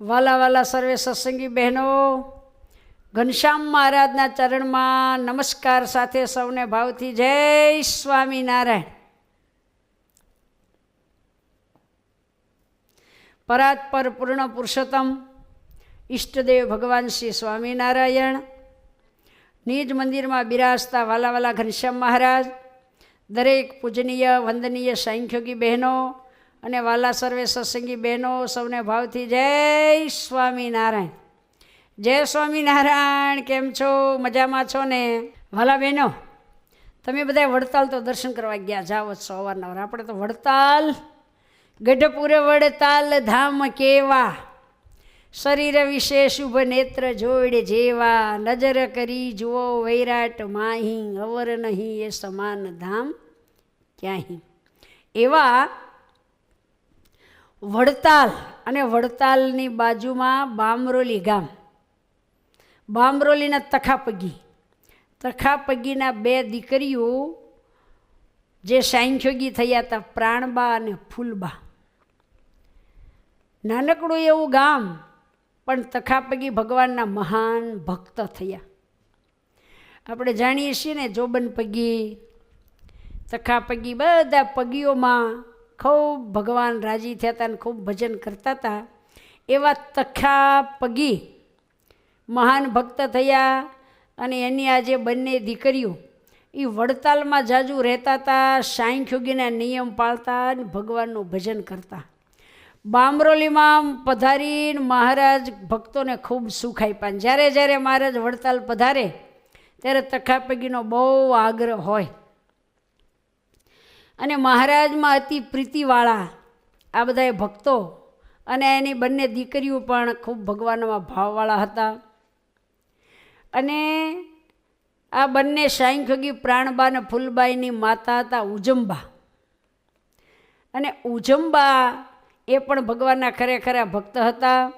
વાલા વાલા સર્વે સત્સંગી બહેનો, ઘનશ્યામ મહારાજના ચરણમાં નમસ્કાર સાથે સૌને ભાવથી જય સ્વામિનારાયણ. પરાત્પર પૂર્ણ પુરુષોત્તમ ઈષ્ટદેવ ભગવાન શ્રી સ્વામિનારાયણ, નિજ મંદિરમાં બિરાજતા વાલા વાલા ઘનશ્યામ મહારાજ, દરેક પૂજનીય, વંદનીય, સાંખ્યોગી બહેનો અને વાલા સર્વે સત્સંગી બહેનો સૌને ભાવથી જય સ્વામિનારાયણ. જય સ્વામિનારાયણ, કેમ છો? મજામાં છો ને? વાલા બહેનો, તમે બધા વડતાલ તો દર્શન કરવા ગયા જાઓ છો અવારનવાર આપણે તો વડતાલ, ગઢપુર વડતાલ ધામ કેવા. શરીર વિશે શુભ નેત્ર જોડ જેવા. નજર કરી જુઓ વૈરાટ માહી, અવર નહીં એ સમાન ધામ ક્યાંય. એવા વડતાલ અને વડતાલની બાજુમાં બામરોલી ગામ. બામરોલીના તખાપગી. તખાપગીના બે દીકરીઓ જે સાંખ્યોગી થયા હતા, પ્રાણબા અને ફૂલબા. નાનકડું એવું ગામ, પણ તખાપગી ભગવાનના મહાન ભક્ત થયા. આપણે જાણીએ છીએ ને જોબન પગી તખાપગી, બધા પગીઓમાં ખૂબ ભગવાન રાજી થયા હતા અને ખૂબ ભજન કરતા હતા. એવા તખા પગી મહાન ભક્ત થયા અને એની આજે બંને દીકરીઓ એ વડતાલમાં જાજુ રહેતા હતા સાંખ્યોગીના નિયમ પાળતા અને ભગવાનનું ભજન કરતા. બામરોલીમાં પધારીને મહારાજ ભક્તોને ખૂબ સુખ આપ્યા. જ્યારે જ્યારે મહારાજ વડતાલ પધારે, ત્યારે તખાપગીનો બહુ આગ્રહ હોય. અને મહારાજમાં અતિ પ્રીતિવાળા આ બધાએ ભક્તો અને એની બંને દીકરીઓ પણ ખૂબ ભગવાનમાં ભાવવાળા હતા. અને આ બંને સાંખગી પ્રાણબા અને ફૂલબાઈની માતા હતા ઉજંબા. અને ઉજંબા એ પણ ભગવાનના ખરેખરા ભક્ત હતા.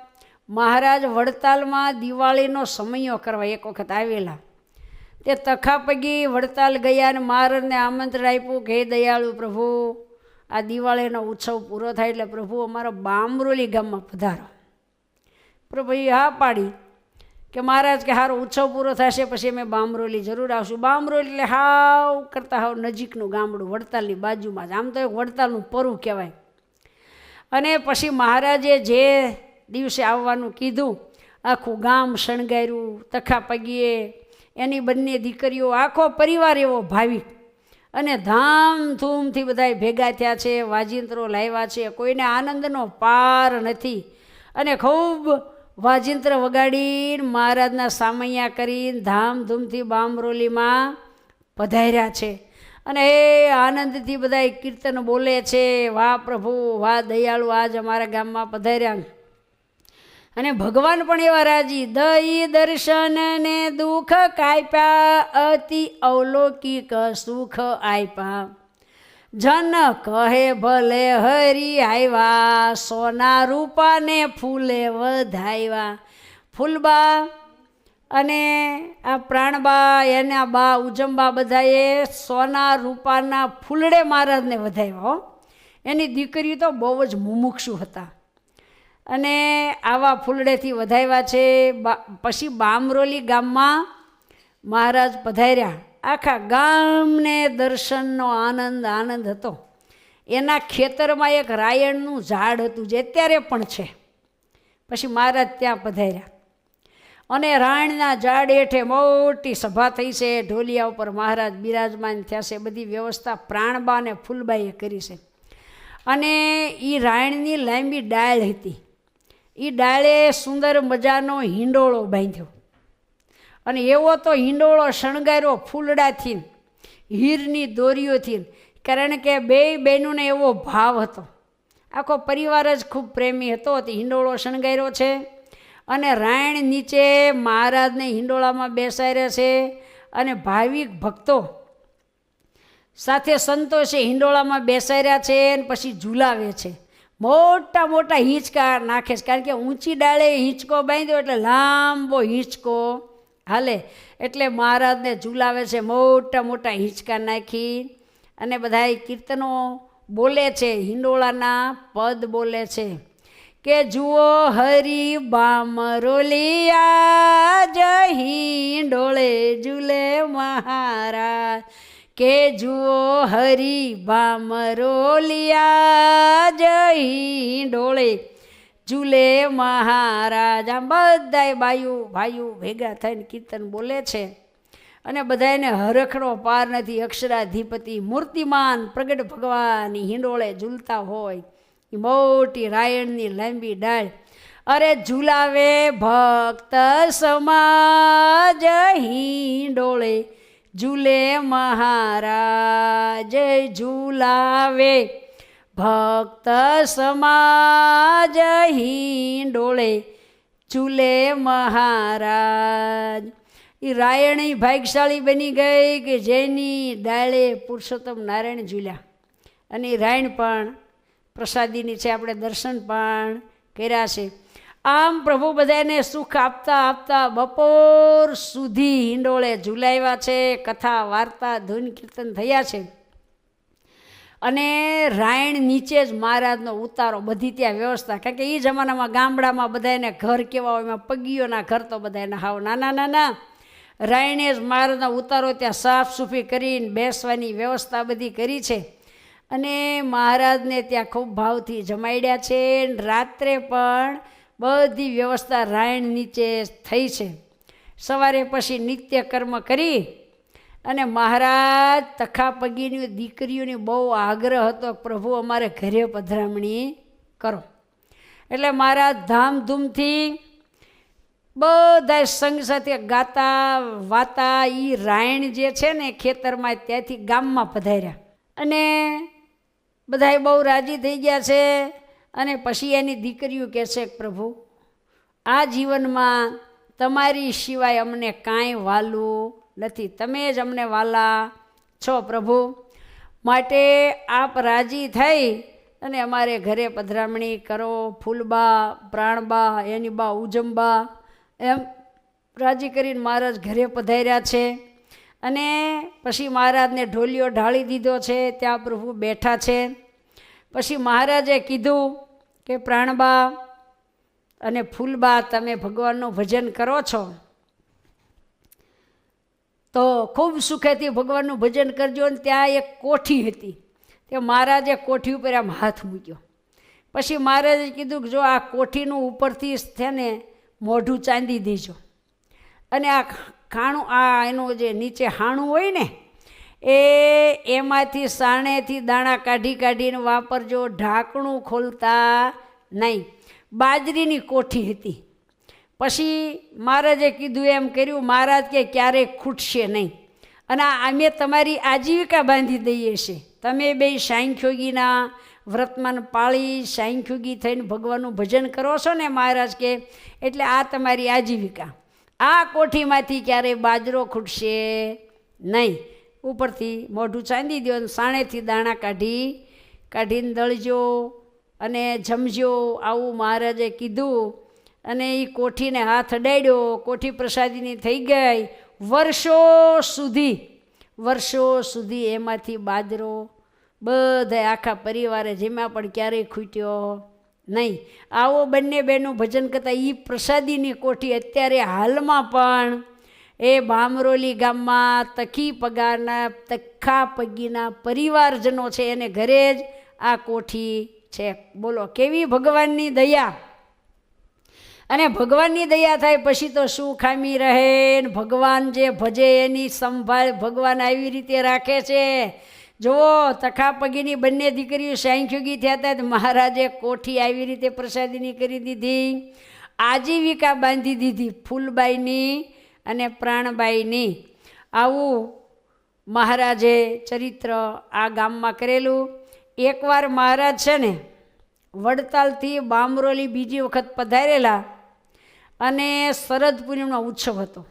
મહારાજ વડતાલમાં દિવાળીનો સમયો કરવા એક વખત આવેલા. તે તખાપગી વડતાલ ગયા અને મહારાજને આમંત્રણ આપ્યું કે, હે દયાળુ પ્રભુ, આ દિવાળીનો ઉત્સવ પૂરો થાય એટલે પ્રભુ અમારા બામરોલી ગામમાં પધારો. પ્રભુએ હા પાડી કે, મહારાજ, કે સારો ઉત્સવ પૂરો થશે પછી અમે બામરોલી જરૂર આવશું. બામરોલી એટલે હાવ કરતાં હાવ નજીકનું ગામડું, વડતાલની બાજુમાં જ. આમ તો એક વડતાલનું પરું કહેવાય. અને પછી મહારાજે જે દિવસે આવવાનું કીધું, આખું ગામ શણગાર્યું તખા પગીએ એની બંને દીકરીઓ આખો પરિવાર એવો ભાવિક. અને ધામધૂમથી બધાય ભેગા થયા છે, વાજિંત્રો લાવ્યા છે, કોઈને આનંદનો પાર નથી. અને ખૂબ વાજિંત્ર વગાડીને મહારાજના સામૈયા કરીને ધામધૂમથી બામરોલીમાં પધાર્યા છે. અને એ આનંદથી બધા કીર્તન બોલે છે, વાહ પ્રભુ, વાહ દયાળુ, આજ અમારા ગામમાં પધાર્યા. અને ભગવાન પણ એવા રાજી, દઈ દર્શન ને દુઃખ કાપ્યા અતિ અવલૌકિક સુખ આપ્યા જન કહે, ભલે હરી આવ્યા સોના રૂપાને ફૂલે વધાવ્યા ફૂલબા અને આ પ્રાણબા, એના બા ઉજંબા બધાએ સોના રૂપાના ફૂલડે મહારાજને વધાવ્યા એની દીકરી તો બહુ જ મુમુક્ષુ હતા. અને આવા ફૂલડેથી વધાવ્યા છે પછી બામરોલી ગામમાં મહારાજ પધાર્યા. આખા ગામને દર્શનનો આનંદ આનંદ હતો. એના ખેતરમાં એક રાયણનું ઝાડ હતું જે અત્યારે પણ છે. પછી મહારાજ ત્યાં પધાર્યા. અને રાયણના ઝાડ હેઠે મોટી સભા થઈ છે. ઢોલિયા ઉપર મહારાજ બિરાજમાન થયા છે. બધી વ્યવસ્થા પ્રાણબા અને ફૂલબાઈએ કરી છે. અને એ રાયણની લાંબી ડાળ હતી. એ ડાળે સુંદર મજાનો હિંડોળો બાંધ્યો. અને એવો તો હિંડોળો શણગાર્યો ફૂલડાથી, હીરની દોરીઓથી, કારણ કે બે બહેનોને એવો ભાવ હતો. આખો પરિવાર જ ખૂબ પ્રેમી હતો તે હિંડોળો શણગાર્યો છે. અને રાયણ નીચે મહારાજને હિંડોળામાં બેસાડ્યા છે. અને ભાવિક ભક્તો સાથે સંતોષે હિંડોળામાં બેસાડ્યા છે અને પછી ઝુલાવે છે. મોટા મોટા હિંચકા નાખે છે. કારણ કે ઊંચી ડાળે હિંચકો બાંધ્યો એટલે લાંબો હિંચકો. હાલે? એટલે મહારાજને ઝુલાવે છે મોટા મોટા હિંચકા નાખી અને બધા કીર્તનો બોલે છે. હિંડોળાના પદ બોલે છે. કે જુઓ હરી બામરોલિયા જહી ડોળે ઝૂલે મહારાજ. કે જુઓ હરી બામરોલિયા જઈ ડોળે. ઝૂલે મહારાજ બધાય બાયુ ભાઈઓ ભેગા થઈને કીર્તન બોલે છે. અને બધાને હરખનો પાર નથી, અક્ષરાધિપતિ મૂર્તિમાન પ્રગટ ભગવાનની હિંડોળે ઝૂલતા હોય. એ મોટી રાયણની લાંબી ડાળ. અરે ઝૂલાવે ભક્ત સમાજ હિંડોળે. ઝૂલે મહારાજ ઝુલાવે. ભક્ત સમાજ હિંડોળે ઝૂલે મહારાજ. એ રાયણી ભાગ્યશાળી બની ગઈ કે જેની ડાળે પુરુષોત્તમ નારાયણ ઝૂલ્યા. અને રાયણ પણ પ્રસાદીની છે, આપણે દર્શન પણ કર્યા છે. આમ પ્રભુ બધાને સુખ આપતા આપતા બપોર સુધી હિંડોળે ઝુલાવ્યા છે, કથા, વાર્તા, ધૂન, કીર્તન થયા છે. અને રાયણ નીચે જ મહારાજનો ઉતારો, બધી ત્યાં વ્યવસ્થા. કારણ કે એ જમાનામાં ગામડામાં બધાને ઘર કેવા હોય, એમાં પગીઓના ઘર તો બધાને હાવ નાના નાના. રાયણે જ મહારાજનો ઉતારો ત્યાં સાફ સૂફી કરીને બેસવાની વ્યવસ્થા બધી કરી છે. અને મહારાજને ત્યાં ખૂબ ભાવથી જમાડ્યા છે. રાત્રે પણ બધી વ્યવસ્થા રાયણ નીચે થઈ છે. સવારે પછી નિત્ય કર્મ કરી અને મહારાજ તખાપગીની દીકરીઓને બહુ આગ્રહ હતો પ્રભુ અમારે ઘરે પધરામણી કરો. એટલે મહારાજ ધામધૂમથી બધા સંઘ સાથે ગાતા, વાતા એ રાયણ જે છે ને ખેતરમાં ત્યાંથી ગામમાં પધાર્યા. અને બધાય બહુ રાજી થઈ ગયા છે. અને પછી એની દીકરીઓ કહે છે, પ્રભુ, આ જીવનમાં તમારી સિવાય અમને કાંઈ વાલું નથી. તમે જ અમને વાલા છો, પ્રભુ. માટે આપ રાજી થઈ અને અમારે ઘરે પધરામણી કરો. ફૂલબા, પ્રાણબા, એની બા ઉજમબા એમ રાજી કરીને મહારાજ ઘરે પધાર્યા છે. અને પછી મહારાજને ઢોલિયો ઢાળી દીધો છે. ત્યાં પ્રભુ બેઠા છે. પછી મહારાજે કીધું કે પ્રાણબા અને ફૂલબા તમે ભગવાનનું ભજન કરો છો, તો ખૂબ સુખેથી ભગવાનનું ભજન કરજો અને ત્યાં એક કોઠી હતી. તે મહારાજે કોઠી ઉપર આમ હાથ મૂક્યો. પછી મહારાજે કીધું કે જો આ કોઠીનું ઉપરથી છે મોઢું ચાંદી દેજો. અને આ ખાણું, આ એનું જે નીચે હાણું હોય ને એ એમાંથી સાણેથી દાણા કાઢી કાઢીને વાપરજો, ઢાંકણું ખોલતા નહીં. બાજરીની કોઠી હતી. પછી મહારાજે કીધું એમ કર્યું, મહારાજ કે ક્યારેય ખૂટશે નહીં. અને અમે તમારી આજીવિકા બાંધી દઈએ છીએ. તમે બે સાંખ્યોગીના વ્રતમાન પાળી સાંખ્યોગી થઈને ભગવાનનું ભજન કરો છો ને મહારાજ કે, એટલે આ તમારી આજીવિકા. આ કોઠીમાંથી ક્યારેય બાજરો ખૂટશે નહીં. ઉપરથી મોઢું ચાંદી દો સાણેથી દાણા કાઢી, કાઢીને દળજો અને જમજો. આવું મહારાજે કીધું અને એ કોઠીને હાથ અડાડ્યો. કોઠી પ્રસાદીની થઈ ગઈ. વર્ષો સુધી વર્ષો સુધી એમાંથી બાજરો બધા આખા પરિવારે જેમાં પણ ક્યારેય ખૂટ્યો નહીં. આવો બંને બહેનું ભજન કરતા એ પ્રસાદીની કોઠી અત્યારે હાલમાં પણ એ બામરોલી ગામમાં તખી પગારના, તખા પગીના પરિવારજનો છે, એને ઘરે જ આ કોઠી છે. બોલો, કેવી ભગવાનની દયા? અને ભગવાનની દયા થાય પછી તો શું ખામી રહે ભગવાન જે ભજે એની સંભાળ ભગવાન આવી રીતે રાખે છે. જુઓ તખા પગીની બંને દીકરીઓ સાંખ્યોગી થયા હતા મહારાજે કોઠી આવી રીતે પ્રસાદીની કરી દીધી. આજીવિકા બાંધી દીધી ફૂલબાઈની. અને પ્રાણબાઈની આવું મહારાજે ચરિત્ર આ ગામમાં કરેલું. એકવાર મહારાજ છે ને, વડતાલથી બામરોલી બીજી વખત પધારેલા અને શરદ પૂનમનો ઉત્સવ હતો.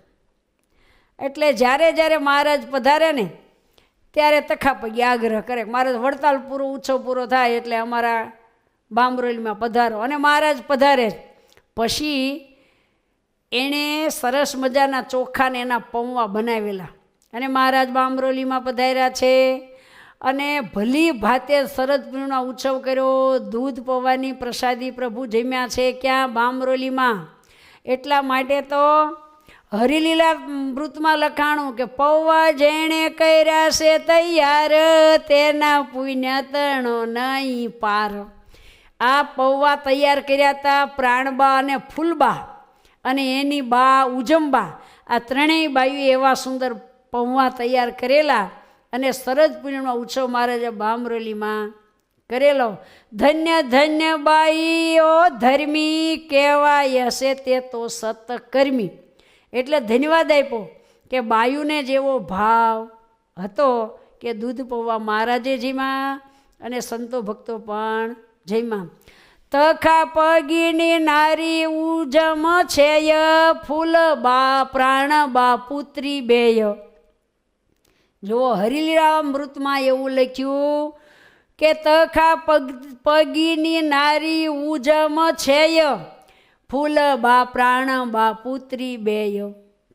એટલે જ્યારે જ્યારે મહારાજ પધારે ને, ત્યારે તખા પગી આગ્રહ કરે મહારાજ, વડતાલ પૂરો ઉત્સવ પૂરો થાય એટલે અમારા બામરોલીમાં પધારો. અને મહારાજ પધારે. પછી એણે સરસ મજાના ચોખાને એના પૌવા બનાવેલા. અને મહારાજ બામરોલીમાં પધાર્યા છે. અને ભલી ભાતે શરદ પૂર્ણિમા ઉત્સવ કર્યો. દૂધ પૌવાની પ્રસાદી પ્રભુ જમ્યા છે. ક્યાં? બામરોલીમાં. એટલા માટે તો હરિલીલા મૃતમાં લખાણું કે પૌવા જેણે કર્યા છે તૈયાર, તેના પુણ્ય તણો નહીં પાર. આ પૌવા તૈયાર કર્યા હતા પ્રાણબા અને ફૂલબા. અને એની બા ઉજંબા, આ ત્રણેય બાયું એવા સુંદર પૌવા તૈયાર કરેલા અને શરદ પૂર્ણિમા ઉત્સવ મહારાજા બામરોલીમાં કરેલો. ધન્ય ધન્ય બાઈઓ, ધર્મી કહેવાય હશે તે તો સતકર્મી. એટલે ધન્યવાદ આપ્યો કે બાયુને જેવો ભાવ હતો કે દૂધ પૌવા મહારાજે જીમાં અને સંતો ભક્તો પણ જયમાં તખા પગીની નારી ઉજમ છેય, ફૂલ બા પ્રાણ બા પુત્રી બેય. જુઓ હરિલીલા મૃતમાં એવું લખ્યું કે તખા પગ, પગીની નારી ઉજમ છેય, ફૂલ બા પ્રાણ બા પુત્રી બેય.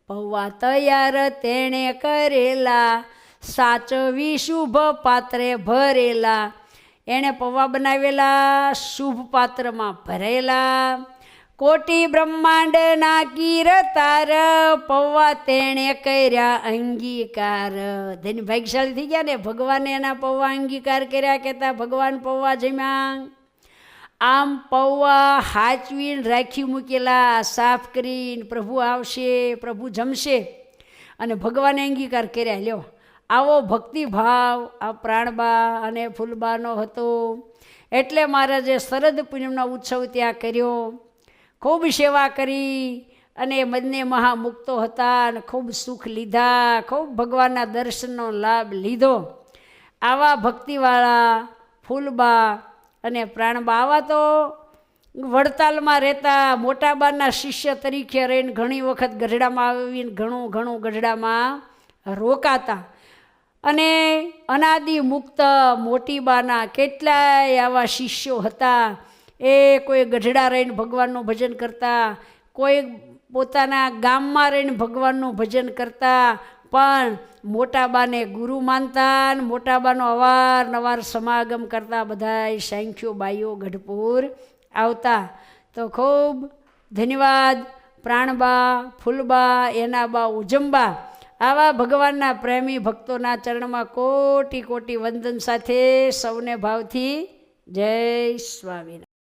પૌવા તૈયાર તેણે કરેલા, સાચવી શુભ પાત્રે ભરેલા. એણે પૌવા બનાવેલા, શુભ પાત્રમાં ભરેલા. કોટી બ્રહ્માંડના કીરતાર પૌવા તેણે કર્યા અંગીકાર. તેની ભાગ્યશાળી થઈ ગયા ને, ભગવાને એના પૌવા અંગીકાર કર્યા, કહેતા ભગવાન પૌવા જમ્યા. આમ પૌવા હાચવીને રાખી મૂકેલા, સાફ કરીને પ્રભુ આવશે, પ્રભુ જમશે. અને ભગવાને અંગીકાર કર્યા, લ્યો. આવો ભક્તિભાવ, આ પ્રાણબા અને ફૂલબાનો હતો. એટલે મહારાજે શરદ પૂનમનો ઉત્સવ ત્યાં કર્યો. ખૂબ સેવા કરી અને બંને મહામુક્તો હતા અને ખૂબ સુખ લીધા, ખૂબ ભગવાનના દર્શનનો લાભ લીધો. આવા ભક્તિવાળા, ફૂલબા અને પ્રાણબા, આવા તો વડતાલમાં રહેતા મોટાબાના શિષ્ય તરીકે રહીને ઘણી વખત ગઢડામાં આવીને ઘણું ઘણું ગઢડામાં રોકાતા. અને અનાદિ મુક્ત મોટીબાના કેટલાય આવા શિષ્યો હતા. એ કોઈ ગઢડા રહીને ભગવાનનું ભજન કરતા, કોઈ પોતાના ગામમાં રહીને ભગવાનનું ભજન કરતા, પણ મોટાબાને ગુરુ માનતા અને મોટાબાનો અવારનવાર સમાગમ કરતા બધાય સાંખ્યો બાઈઓ ગઢપુર આવતા. તો ખૂબ ધન્યવાદ, પ્રાણબા, ફૂલબા એના બા ઉજંબા. આવા ભગવાનના પ્રેમી ભક્તોના ચરણમાં કોટી કોટી વંદન સાથે સૌને ભાવથી જય સ્વામિનારાયણ.